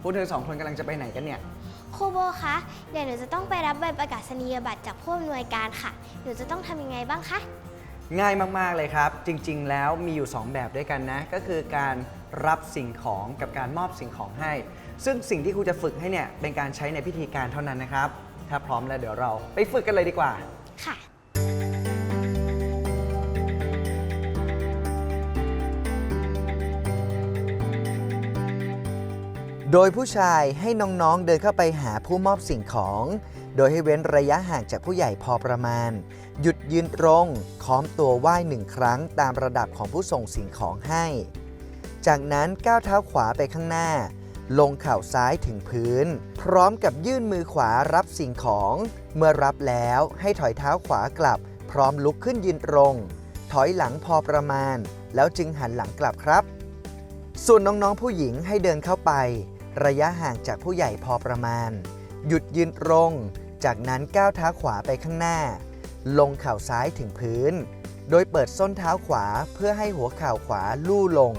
พวกเธอสองคนกำลังจะไปไหนกันเนี่ย ครูโบคะเดี๋ยวหนูจะต้องไปรับใบประกาศนียบัตรจากผู้อำนวยการค่ะ หนูจะต้องทำยังไงบ้างคะ ง่ายมาก ๆ เลยครับ จริง ๆ แล้วมีอยู่ 2 แบบด้วยกันนะ ก็คือการรับสิ่งของกับการมอบสิ่งของให้ ซึ่งสิ่งที่ครูจะฝึกให้เนี่ยเป็นการใช้ในพิธีการเท่านั้นนะครับ ถ้าพร้อมแล้วเดี๋ยวเราไปฝึกกันเลยดีกว่า โดยผู้ชายให้น้องๆเดินเข้าไปหาผู้มอบสิ่งของ โดยให้เว้นระยะห่างจากผู้ใหญ่พอประมาณ หยุดยืนตรงค้อมตัวไหว้หนึ่งครั้งตามระดับของผู้ส่งสิ่งของให้ จากนั้นก้าวเท้าขวาไปข้างหน้า ลงเข่าซ้ายถึงพื้น พร้อมกับยื่นมือขวารับสิ่งของ เมื่อรับแล้วให้ถอยเท้าขวากลับ พร้อมลุกขึ้นยืนตรง ถอยหลังพอประมาณ แล้วจึงหันหลังกลับครับส่วนน้อง ๆ ผู้หญิงให้เดินเข้าไป ระยะห่างจากผู้ใหญ่พอประมาณ หยุดยืนตรง จากนั้นก้าวเท้าขวาไปข้างหน้า ลงเข่าซ้ายถึงพื้น โดยเปิดส้นเท้าขวาเพื่อให้หัวเข่าขวาลู่ลง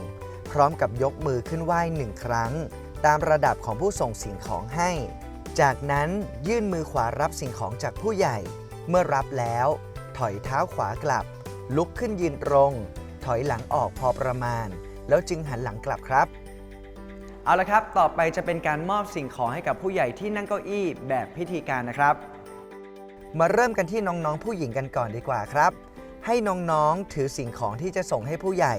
พร้อมกับยกมือขึ้นไหว้หนึ่งครั้ง ตามระดับของผู้ส่งสิ่งของให้ จากนั้นยื่นมือขวารับสิ่งของจากผู้ใหญ่ เมื่อรับแล้ว ถอยเท้าขวากลับ ลุกขึ้นยืนตรง ถอยหลังออกพอประมาณ แล้วจึงหันหลังกลับครับ เอาละครับ ต่อไปจะเป็นการมอบสิ่งของให้กับผู้ใหญ่ที่นั่งเก้าอี้แบบพิธีการนะครับ มาเริ่มกันที่น้องๆผู้หญิงกันก่อนดีกว่าครับ ให้น้องๆถือสิ่งของที่จะส่งให้ผู้ใหญ่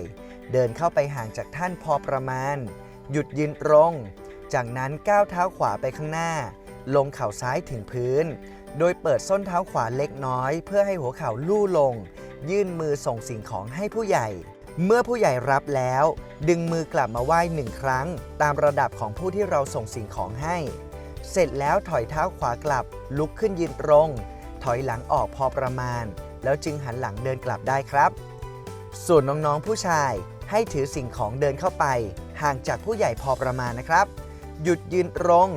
เดินเข้าไปห่างจากท่านพอประมาณ หยุดยืนตรง จากนั้นก้าวเท้าขวาไปข้างหน้า ลงเข่าซ้ายถึงพื้น โดยเปิดส้นเท้าขวาเล็กน้อย เพื่อให้หัวเข่าลู่ลง ยื่นมือส่งสิ่งของให้ผู้ใหญ่ เมื่อผู้ใหญ่รับแล้ว ดึงมือกลับมาไหว้หนึ่งครั้ง ตามระดับของผู้ที่เราส่งสิ่งของให้ เสร็จแล้วถอยเท้าขวากลับ ลุกขึ้นยืนตรง ถอยหลังออกพอประมาณ แล้วจึงหันหลังเดินกลับได้ครับ ส่วนน้องๆผู้ชายให้ถือสิ่งของเดินเข้าไป ห่างจากผู้ใหญ่พอประมาณนะครับ หยุดยืนตรง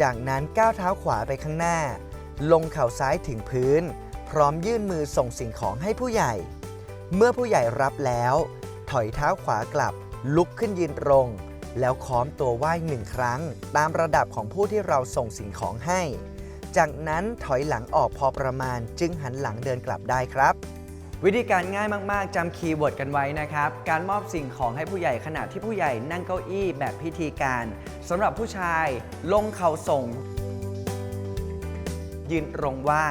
จากนั้นก้าวเท้าขวาไปข้างหน้า ลงเข่าซ้ายถึงพื้น พร้อมยื่นมือส่งสิ่งของให้ผู้ใหญ่ เมื่อผู้ใหญ่รับแล้ว ถอยเท้าขวากลับ ลุกขึ้นยืนตรง แล้วค้อมตัวไหว้หนึ่งครั้ง ตามระดับของผู้ที่เราส่งสิ่งของให้ จากนั้นถอยหลังออกพอประมาณ จึงหันหลังเดินกลับได้ครับ วิธีการง่ายมาก ๆจำคีย์เวิร์ดกันไว้นะครับ การมอบสิ่งของให้ผู้ใหญ่ขณะที่ผู้ใหญ่นั่งเก้าอี้แบบพิธีการสำหรับผู้ชาย ลงเข่าส่ง ยืนตรงไหว้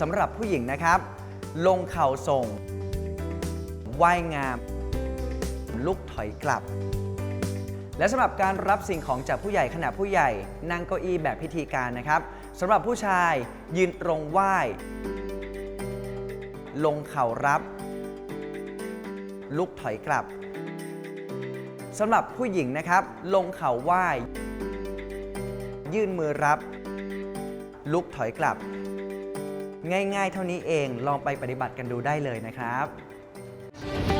สำหรับผู้หญิงนะครับ ลงเข่าส่งไหว้งาม ลุกถอยกลับ และสำหรับการรับสิ่งของจากผู้ใหญ่ขณะผู้ใหญ่ นั่งเก้าอี้แบบพิธีการนะครับสำหรับผู้ชายยืนตรงไหว้ ลงเข่ารับ ลุกถอยกลับสำหรับผู้หญิงนะครับ ลงเข่าไหว้ ยื่นมือรับ ลุกถอยกลับ ง่าย ๆ เท่านี้เองลองไปปฏิบัติกันดูได้เลยนะครับ